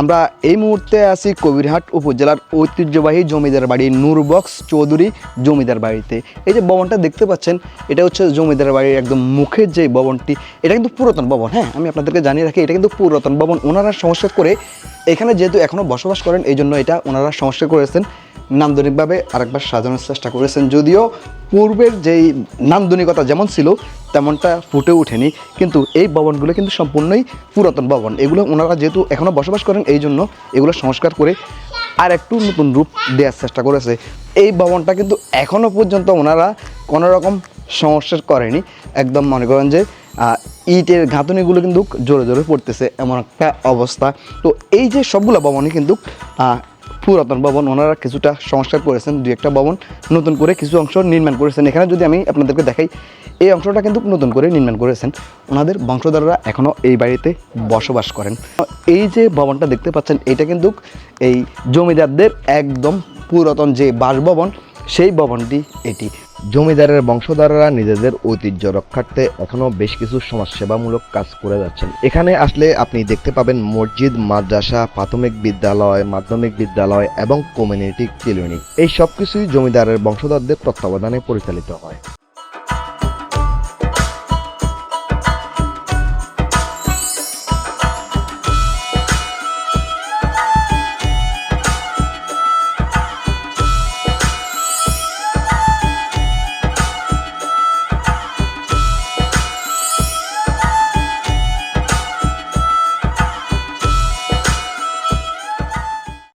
আমরা এই মুহূর্তে আছি কবিরহাট উপজেলার ঐতিহ্যবাহী জমিদার বাড়ি নূরবক্স চৌধুরী জমিদার বাড়িতে। এই যে ভবনটা দেখতে পাচ্ছেন, এটা হচ্ছে জমিদার বাড়ির একদম মুখের যে ভবনটি, এটা কিন্তু পুরাতন ভবন হ্যাঁ? আমি আপনাদেরকে জানিয়ে রাখি, এটা কিন্তু পুরাতন ভবন। ওনারা সংস্কার করে এখানে যেহেতু এখনও বসবাস করেন, এই জন্য এটা ওনারা সংস্কার করেছেন। নান্দনিকভাবে আরেকবার সাজানোর চেষ্টা করেছেন, যদিও পূর্বের যেই নান্দনিকতা যেমন ছিল তেমনটা ফুটে ওঠেনি। কিন্তু এই ভবনগুলো কিন্তু সম্পূর্ণই পুরাতন ভবন। এগুলো ওনারা যেহেতু এখনও বসবাস করেন, এই জন্য এগুলো সংস্কার করে আর একটু নতুন রূপ দেওয়ার চেষ্টা করেছে। এই ভবনটা কিন্তু এখনও পর্যন্ত ওনারা কোনো রকম করেনি। একদম মনে করেন যে ইটের গাঁথনিগুলো কিন্তু জোরে জোরে পড়তেছে, এমন একটা অবস্থা। তো এই যে সবগুলো ভবনই কিন্তু পুরাতন ভবন ওনারা কিছুটা সংস্কার করেছেন, দুই একটা ভবন নতুন করে কিছু অংশ নির্মাণ করেছেন। এখানে যদি আমি আপনাদেরকে দেখাই, এই অংশটা কিন্তু নতুন করে নির্মাণ করেছেন। ওনাদের বংশধররা এখনও এই বাড়িতে বসবাস করেন। এই যে ভবনটা দেখতে পাচ্ছেন, এটা কিন্তু এই জমিদারদের একদম পুরাতন যে বাসভবন, সেই ভবনটি এটি। জমিদারের বংশধররা নিজেদের ঐতিহ্য রক্ষার্থে এখনও বেশ কিছু সমাজসেবামূলক কাজ করে যাচ্ছেন। এখানে আসলে আপনি দেখতে পাবেন মসজিদ, মাদ্রাসা, প্রাথমিক বিদ্যালয়, মাধ্যমিক বিদ্যালয় এবং কমিউনিটি ক্লিনিক। এই সব কিছুই জমিদারের বংশধরদের তত্ত্বাবধানে পরিচালিত হয়।